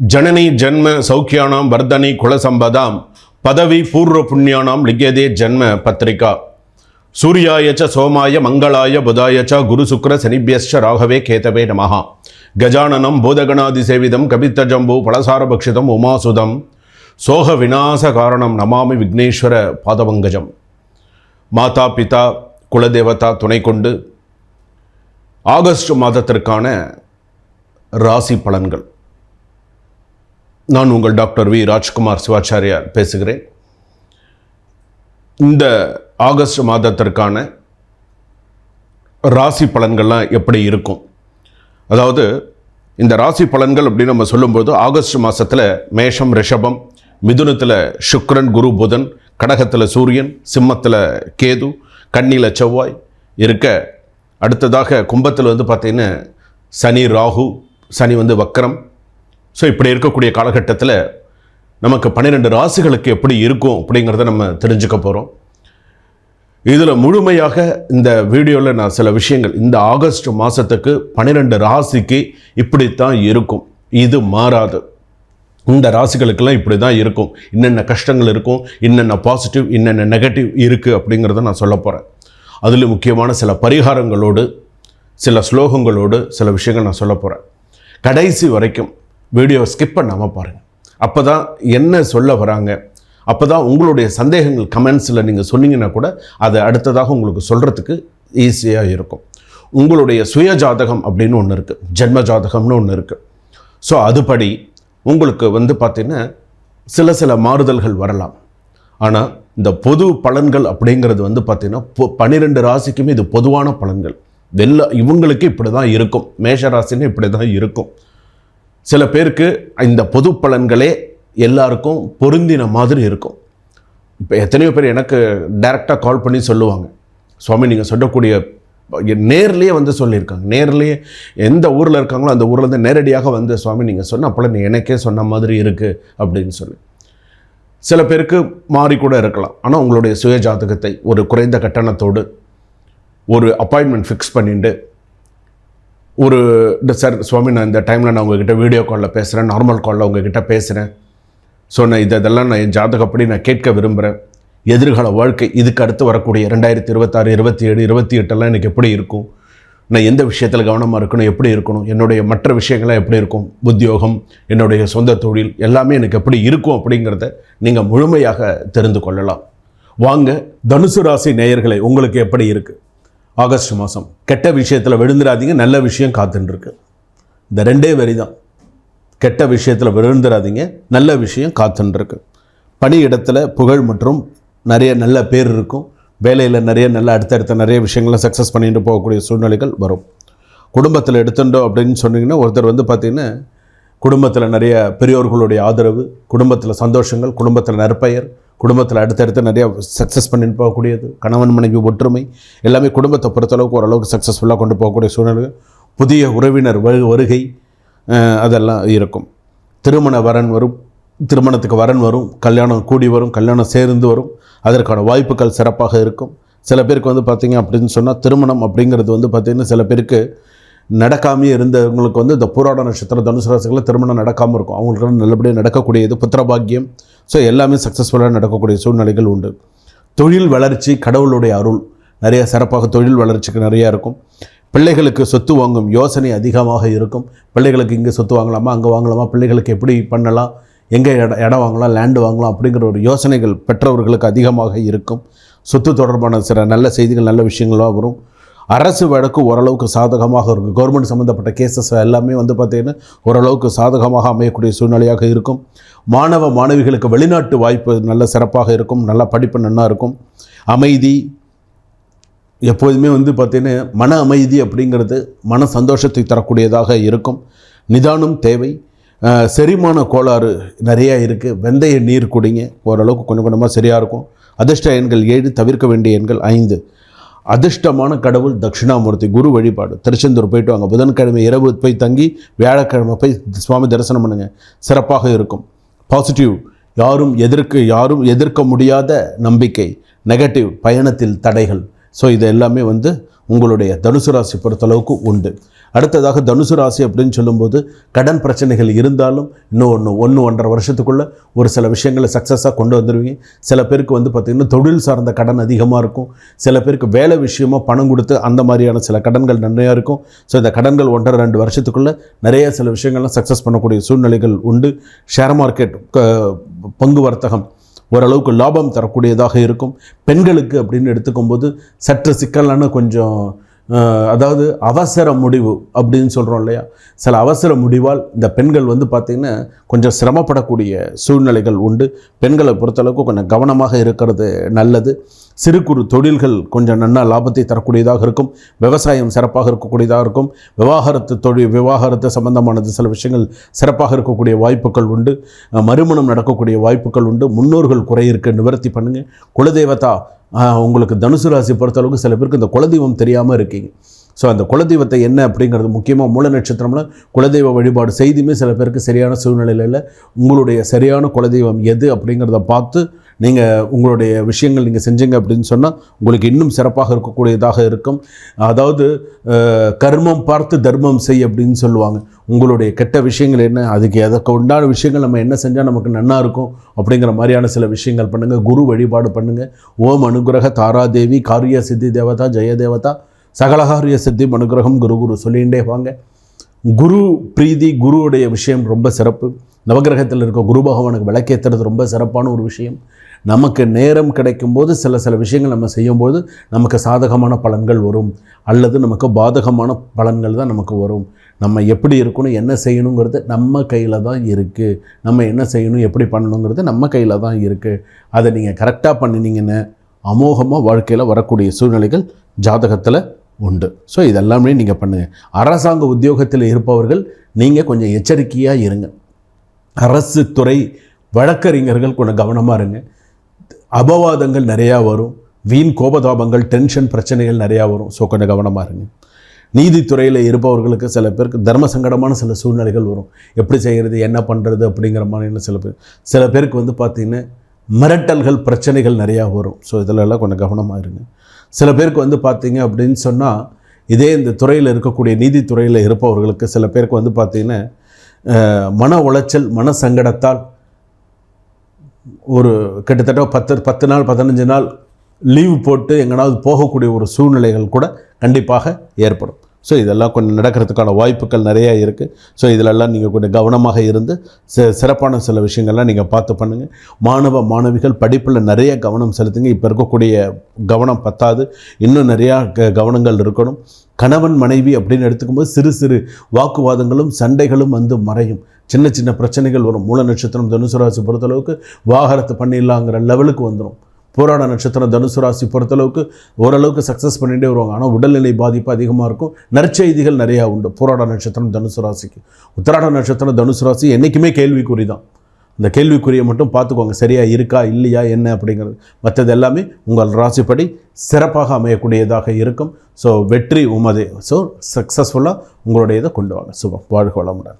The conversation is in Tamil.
ஜனனி ஜன்ம சௌக்கியானாம் வர்தனி குலசம்பதாம் பதவி பூர்வ புண்ணியானாம் லிக்யதே ஜென்ம பத்திரிகா. சூர்யாய ச சோமாய மங்களாய புதாய ச குரு சுக்ர சனிபியஸ்ச ராகவே கேதவே நமஹா. கஜானனம் பூதகணாதி சேவிதம் கபித்த ஜம்பு பலசாரபக்ஷிதம் உமாசுதம் சோக விநாச காரணம் நமாமி விக்னேஸ்வர பாதபங்கஜம். மாதா பிதா குலதேவதா துணை கொண்டு ஆகஸ்ட் மாதத்திற்கான ராசி பலன்கள். நான் உங்கள் டாக்டர் வி. ராஜ்குமார் சிவாச்சாரியார் பேசுகிறேன். இந்த ஆகஸ்ட் மாதத்திற்கான ராசி பலன்கள்லாம் எப்படி இருக்கும்? அதாவது இந்த ராசி பலன்கள் அப்படின்னு நம்ம சொல்லும்போது ஆகஸ்ட் மாதத்தில் மேஷம் ரிஷபம் மிதுனத்தில் சுக்ரன் குரு புதன் கடகத்தில் சூரியன் சிம்மத்தில் கேது கண்ணியில் செவ்வாய் இருக்க அடுத்ததாக கும்பத்தில் வந்து பார்த்திங்கன்னா சனி ராகு சனி வந்து வக்கரம் ஸோ இப்படி இருக்கக்கூடிய காலகட்டத்தில் நமக்கு பன்னிரெண்டு ராசிகளுக்கு எப்படி இருக்கும் அப்படிங்கிறத நம்ம தெரிஞ்சுக்க போகிறோம் இதில் முழுமையாக இந்த வீடியோவில் நான் சில விஷயங்கள் இந்த ஆகஸ்ட் மாதத்துக்கு பன்னிரெண்டு ராசிக்கு இப்படித்தான் இருக்கும். இது மாறாது. இந்த ராசிகளுக்கெல்லாம் இப்படி தான் இருக்கும். என்னென்ன கஷ்டங்கள் இருக்கும் என்னென்ன பாசிட்டிவ் என்னென்ன நெகட்டிவ் இருக்குது அப்படிங்கிறத நான் சொல்ல போகிறேன் அதில் முக்கியமான சில பரிகாரங்களோடு சில ஸ்லோகங்களோடு சில விஷயங்கள் நான் சொல்ல போகிறேன் கடைசி வரைக்கும் வீடியோவை ஸ்கிப் பண்ணாமல் பாருங்கள் அப்போ தான் என்ன சொல்ல வராங்க? அப்போ தான் உங்களுடைய சந்தேகங்கள் கமெண்ட்ஸில் நீங்கள் சொன்னீங்கன்னா கூட அதை அடுத்ததாக உங்களுக்கு சொல்கிறதுக்கு ஈஸியாக இருக்கும். உங்களுடைய சுய ஜாதகம் அப்படின்னு ஒன்று இருக்குது ஜென்ம ஜாதகம்னு ஒன்று இருக்குது ஸோ அதுபடி உங்களுக்கு வந்து பார்த்திங்கன்னா சில சில மாறுதல்கள் வரலாம். ஆனால் இந்த பொது பலன்கள் அப்படிங்கிறது வந்து பார்த்திங்கன்னா பொ- பன்னிரெண்டு ராசிக்குமே இது பொதுவான பலன்கள். வெள்ள இவங்களுக்கு இப்படி தான் இருக்கும். மேஷ ராசின்னு இப்படி தான் இருக்கும். சில பேருக்கு இந்த பொது பலன்களே எல்லாருக்கும் பொருந்தின மாதிரி இருக்கும். இப்போ எத்தனையோ பேர் எனக்கு டைரெக்டாக கால் பண்ணி சொல்லுவாங்க. சுவாமி நீங்கள் சொல்லக்கூடிய நேர்லேயே வந்து சொல்லியிருக்காங்க. நேர்லேயே எந்த ஊரில் இருக்காங்களோ அந்த ஊரில் இருந்து நேரடியாக வந்து சுவாமி நீங்கள் சொன்ன பலன் எனக்கே சொன்ன மாதிரி இருக்குது அப்படின்னு சொல்லி. சில பேருக்கு மாறி கூட இருக்கலாம். ஆனால் உங்களுடைய சுய ஜாதகத்தை ஒரு குறைந்த கட்டணத்தோடு ஒரு அப்பாயின்மெண்ட் ஃபிக்ஸ் பண்ணிட்டு ஒரு இந்த சார் சுவாமி நான் இந்த டைமில் நான் உங்ககிட்ட வீடியோ காலில் பேசுகிறேன் நார்மல் காலில் உங்ககிட்ட பேசுகிறேன் ஸோ நான் இதெல்லாம் நான் என் ஜாதகப்படி நான் கேட்க விரும்புகிறேன் எதிர்கால வாழ்க்கை இதுக்கு அடுத்து வரக்கூடிய ரெண்டாயிரத்தி இருபத்தாறு இருபத்தி ஏழு இருபத்தி எட்டெல்லாம் எனக்கு எப்படி இருக்கும்? நான் எந்த விஷயத்தில் கவனமாக இருக்கணும் எப்படி இருக்கணும்? என்னுடைய மற்ற விஷயங்கள்லாம் எப்படி இருக்கும்? உத்தியோகம் என்னுடைய சொந்த தொழில் எல்லாமே எனக்கு எப்படி இருக்கும் அப்படிங்கிறத நீங்கள் முழுமையாக தெரிந்து கொள்ளலாம். வாங்க தனுசு ராசி நேயர்களை உங்களுக்கு எப்படி இருக்குது ஆகஸ்ட் மாதம் கெட்ட விஷயத்தில் விழுந்துடாதீங்க நல்ல விஷயம் காத்துட்டுருக்கு இந்த ரெண்டே வரி தான் கெட்ட விஷயத்தில் விழுந்துடாதீங்க நல்ல விஷயம் காத்துன்ருக்கு. பணி இடத்துல புகழ் மற்றும் நிறைய நல்ல பேர் இருக்கும். வேலையில் நிறைய நல்ல அடுத்தடுத்த நிறைய விஷயங்களை சக்ஸஸ் பண்ணிட்டு போகக்கூடிய சூழ்நிலைகள் வரும். குடும்பத்தில் எடுத்துட்டோம் அப்படின்னு சொன்னிங்கன்னா ஒருத்தர் வந்து பார்த்திங்கன்னா குடும்பத்தில் நிறைய பெரியோர்களுடைய ஆதரவு குடும்பத்தில் சந்தோஷங்கள் குடும்பத்தில் நற்பெயர் குடும்பத்தில் அடுத்தடுத்து நிறையா சக்ஸஸ் பண்ணிட்டு போகக்கூடியது கணவன் மனைவி ஒற்றுமை எல்லாமே குடும்பத்தை பொறுத்தளவுக்கு ஓரளவுக்கு சக்ஸஸ்ஃபுல்லாக கொண்டு போகக்கூடிய சூழ்நிலை புதிய உறவினர் வரு வருகை அதெல்லாம் இருக்கும். திருமண வரன் வரும் திருமணத்துக்கு வரன் வரும் கல்யாணம் கூடி வரும் கல்யாணம் சேர்ந்து வரும் அதற்கான வாய்ப்புகள் சிறப்பாக இருக்கும். சில பேருக்கு வந்து பார்த்திங்க அப்படின்னு சொன்னால் திருமணம் அப்படிங்கிறது வந்து பார்த்திங்கன்னா சில பேருக்கு நடக்காமையே இருந்தவங்களுக்கு வந்து இந்த பூராட நட்சத்திர தனுசு ராசிகளில் திருமணம் நடக்காமல் இருக்கும். அவங்களுக்கு நல்லபடியாக நடக்கக்கூடியது புத்திரபாக்கியம் ஸோ எல்லாமே சக்ஸஸ்ஃபுல்லாக நடக்கக்கூடிய சூழ்நிலைகள் உண்டு. தொழில் வளர்ச்சி கடவுளுடைய அருள். நிறைய சிறப்பாக தொழில் வளர்ச்சிக்கு நிறையா இருக்கும். பிள்ளைகளுக்கு சொத்து வாங்கும் யோசனை அதிகமாக இருக்கும். பிள்ளைகளுக்கு இங்கே சொத்து வாங்கலாமா அங்கே வாங்கலாமா பிள்ளைகளுக்கு எப்படி பண்ணலாம் எங்கே இட இடம் வாங்கலாம் லேண்டு வாங்கலாம் அப்படிங்கிற ஒரு யோசனைகள் பெற்றவர்களுக்கு அதிகமாக இருக்கும். சொத்து தொடர்பான சில நல்ல செய்திகள் நல்ல விஷயங்களாக வரும். அரசு வழக்கு ஓரளவுக்கு சாதகமாக இருக்கும் கவர்மெண்ட் சம்மந்தப்பட்ட கேசஸ் எல்லாமே வந்து பார்த்திங்கன்னா ஓரளவுக்கு சாதகமாக அமையக்கூடிய சூழ்நிலையாக இருக்கும். மாணவ மாணவிகளுக்கு வெளிநாட்டு வாய்ப்பு நல்ல சிறப்பாக இருக்கும். நல்ல படிப்பு நல்லா இருக்கும். அமைதி எப்போதுமே வந்து பார்த்திங்கன்னா மன அமைதி அப்படிங்கிறது மன சந்தோஷத்தை தரக்கூடியதாக இருக்கும். நிதானம் தேவை. செரிமான கோளாறு நிறையா இருக்குது வெந்தய நீர் குடிங்க. ஓரளவுக்கு கொஞ்சம் கொஞ்சமாக சரியாக இருக்கும். அதிர்ஷ்ட எண்கள் ஏழு தவிர்க்க வேண்டிய எண்கள் ஐந்து. அதிர்ஷ்டமான கடவுள் தட்சிணாமூர்த்தி குரு வழிபாடு. திருச்செந்தூர் போயிட்டு வாங்க. புதன்கிழமை இரவு போய் தங்கி வியாழக்கிழமை போய் சுவாமி தரிசனம் பண்ணுங்க. சிறப்பாக இருக்கும். பாசிட்டிவ் யாரும் எதிர்க்க யாரும் எதிர்க்க முடியாத நம்பிக்கை. நெகட்டிவ் பயணத்தில் தடைகள். ஸோ இது எல்லாமே வந்து உங்களுடைய தனுசு ராசி பொறுத்தளவுக்கு உண்டு. அடுத்ததாக தனுசு ராசி அப்படின்னு சொல்லும்போது கடன் பிரச்சனைகள் இருந்தாலும் இன்னும் ஒன்று ஒன்று ஒன்றரை வருஷத்துக்குள்ளே ஒரு சில விஷயங்களை சக்ஸஸாக கொண்டு வந்துடுவீங்க சில பேருக்கு வந்து பார்த்திங்கன்னா தொழில் சார்ந்த கடன் அதிகமாக இருக்கும். சில பேருக்கு வேலை விஷயமாக பணம் கொடுத்து அந்த மாதிரியான சில கடன்கள் நன்மையாக இருக்கும். ஸோ இந்த கடன்கள் ஒன்றரை ரெண்டு வருஷத்துக்குள்ளே நிறைய சில விஷயங்கள்லாம் சக்ஸஸ் பண்ணக்கூடிய சூழ்நிலைகள் உண்டு. ஷேர் மார்க்கெட் க- பங்கு வர்த்தகம் ஓரளவுக்கு லாபம் தரக்கூடியதாக இருக்கும். பெண்களுக்கு அப்படின்னு எடுத்துக்கும்போது சற்று சிக்கலான கொஞ்சம் அதாவது அவசர முடிவு அப்படின்னு சொல்கிறோம் இல்லையா? சில அவசர முடிவால் இந்த பெண்கள் வந்து பார்த்திங்கன்னா கொஞ்சம் சிரமப்படக்கூடிய சூழ்நிலைகள் உண்டு. பெண்களை பொறுத்தளவுக்கு கொஞ்சம் கவனமாக இருக்கிறது நல்லது. சிறு குறு தொழில்கள் கொஞ்சம் நன்னா லாபத்தை தரக்கூடியதாக இருக்கும். விவசாயம் சிறப்பாக இருக்கக்கூடியதாக இருக்கும். விவாகரத்து தொழில் விவாகரத்து சம்பந்தமானது சில விஷயங்கள் சிறப்பாக இருக்கக்கூடிய வாய்ப்புகள் உண்டு. மறுமணம் நடக்கக்கூடிய வாய்ப்புகள் உண்டு. முன்னோர்கள் குறை இருக்க நிவர்த்தி பண்ணுங்கள் குலதெய்வத்தா உங்களுக்கு தனுசு ராசி பொறுத்தளவுக்கு சில பேருக்கு இந்த குலதெய்வம் தெரியாமல் இருக்கீங்க. ஸோ அந்த குலதெய்வத்தை என்ன அப்படிங்கிறது முக்கியமாக மூல நட்சத்திரம்ல குலதெய்வ வழிபாடு செய்தியுமே சில பேருக்கு சரியான சூழ்நிலையில் இல்லை. உங்களுடைய சரியான குலதெய்வம் எது அப்படிங்கிறத பார்த்து நீங்கள் உங்களுடைய விஷயங்கள் நீங்கள் செஞ்சீங்க அப்படின்னு சொன்னால் உங்களுக்கு இன்னும் சிறப்பாக இருக்கக்கூடியதாக இருக்கும். அதாவது கர்மம் பார்த்து தர்மம் செய் அப்படின்னு சொல்லுவாங்க. உங்களுடைய கெட்ட விஷயங்கள் என்ன அதுக்கு எதற்கு உண்டான விஷயங்கள் நம்ம என்ன செஞ்சால் நமக்கு நன்னா இருக்கும் அப்படிங்கிற மாதிரியான சில விஷயங்கள் பண்ணுங்கள் குரு வழிபாடு பண்ணுங்கள் ஓம் அனுகிரக தாராதேவி காரிய சித்தி தேவதா ஜெய தேவதா சகலகாரிய சித்தி அனுகிரகம் குரு குரு சொல்லிகிட்டே வாங்க. குரு பிரீதி குருவுடைய விஷயம் ரொம்ப சிறப்பு. நவகிரகத்தில் இருக்க குரு பகவானுக்கு விளக்கேற்றுறது ரொம்ப சிறப்பான ஒரு விஷயம். நமக்கு நேரம் கிடைக்கும்போது சில சில விஷயங்கள் நம்ம செய்யும்போது நமக்கு சாதகமான பலன்கள் வரும். அல்லது நமக்கு பாதகமான பலன்கள் தான் நமக்கு வரும். நம்ம எப்படி இருக்கணும் என்ன செய்யணுங்கிறது நம்ம கையில் தான் இருக்குது நம்ம என்ன செய்யணும் எப்படி பண்ணணுங்கிறது நம்ம கையில் தான் இருக்குது அதை நீங்கள் கரெக்டாக பண்ணினீங்கன்னு அமோகமாக வாழ்க்கையில் வரக்கூடிய சூழ்நிலைகள் ஜாதகத்தில் உண்டு. ஸோ இதெல்லாமே நீங்கள் பண்ணுங்கள் அரசாங்க உத்தியோகத்தில் இருப்பவர்கள் நீங்கள் கொஞ்சம் எச்சரிக்கையாக இருங்க. அரசு துறை வழக்கறிஞர்கள் கொஞ்சம் கவனமாக இருங்க. அபவாதங்கள் நிறையா வரும். வீண் கோபதாபங்கள் டென்ஷன் பிரச்சனைகள் நிறையா வரும். ஸோ கொஞ்சம் கவனமாக இருங்க. நீதித்துறையில் இருப்பவர்களுக்கு சில பேருக்கு தர்ம சங்கடமான சில சூழ்நிலைகள் வரும். எப்படி செய்கிறது என்ன பண்ணுறது அப்படிங்கிற மாதிரியான சில பேர் சில பேருக்கு வந்து பார்த்திங்கன்னா மிரட்டல்கள் பிரச்சனைகள் நிறையா வரும். ஸோ இதிலெல்லாம் கொஞ்சம் கவனமாக இருங்க. சில பேருக்கு வந்து பார்த்திங்க அப்படின்னு சொன்னால் இதே இந்த துறையில் இருக்கக்கூடிய நீதித்துறையில் இருப்பவர்களுக்கு சில பேருக்கு வந்து பார்த்திங்கன்னா மன உளைச்சல் மன சங்கடத்தால் ஒரு கிட்டத்தட்ட பத்து பத்து நாள் பதினஞ்சு நாள் லீவு போட்டு எங்கேனாவது போகக்கூடிய ஒரு சூழ்நிலைகள் கூட கண்டிப்பாக ஏற்படும். ஸோ இதெல்லாம் கொஞ்சம் நடக்கிறதுக்கான வாய்ப்புகள் நிறையா இருக்குது ஸோ இதிலெல்லாம் நீங்கள் கொஞ்சம் கவனமாக இருந்து ச சிறப்பான சில விஷயங்கள்லாம் நீங்கள் பார்த்து பண்ணுங்கள் மாணவ மாணவிகள் படிப்பில் நிறைய கவனம் செலுத்துங்க. இப்போ இருக்கக்கூடிய கவனம் பத்தாது. இன்னும் நிறையா க கவனங்கள் இருக்கணும். கணவன் மனைவி அப்படின்னு எடுத்துக்கும்போது சிறு சிறு வாக்குவாதங்களும் சண்டைகளும் வந்து மறையும். சின்ன சின்ன பிரச்சனைகள் வரும். மூல நட்சத்திரம் தனுசு ராசி பொறுத்தளவுக்கு வாகனத்தை பண்ணிடலாங்கிற லெவலுக்கு வந்துடும் போராட நட்சத்திரம் தனுசு ராசி பொறுத்தளவுக்கு ஓரளவுக்கு சக்ஸஸ் பண்ணிகிட்டே வருவாங்க. ஆனால் உடல்நிலை பாதிப்பு அதிகமாக இருக்கும். நற்செய்திகள் நிறையா உண்டு. போராட நட்சத்திரம் தனுசு ராசிக்கு. உத்திராட நட்சத்திரம் தனுசு ராசி என்றைக்குமே கேள்விக்குறி தான். இந்த கேள்விக்குறியை மட்டும் பார்த்துக்கோங்க. சரியாக இருக்கா இல்லையா என்ன அப்படிங்கிறது. மற்றது எல்லாமே உங்கள் ராசிப்படி சிறப்பாக அமையக்கூடியதாக இருக்கும். ஸோ வெற்றி உமதே. ஸோ சக்ஸஸ்ஃபுல்லாக உங்களுடைய இதை கொண்டு வாங்க. சுபம். வாழ்க வளமுடன்.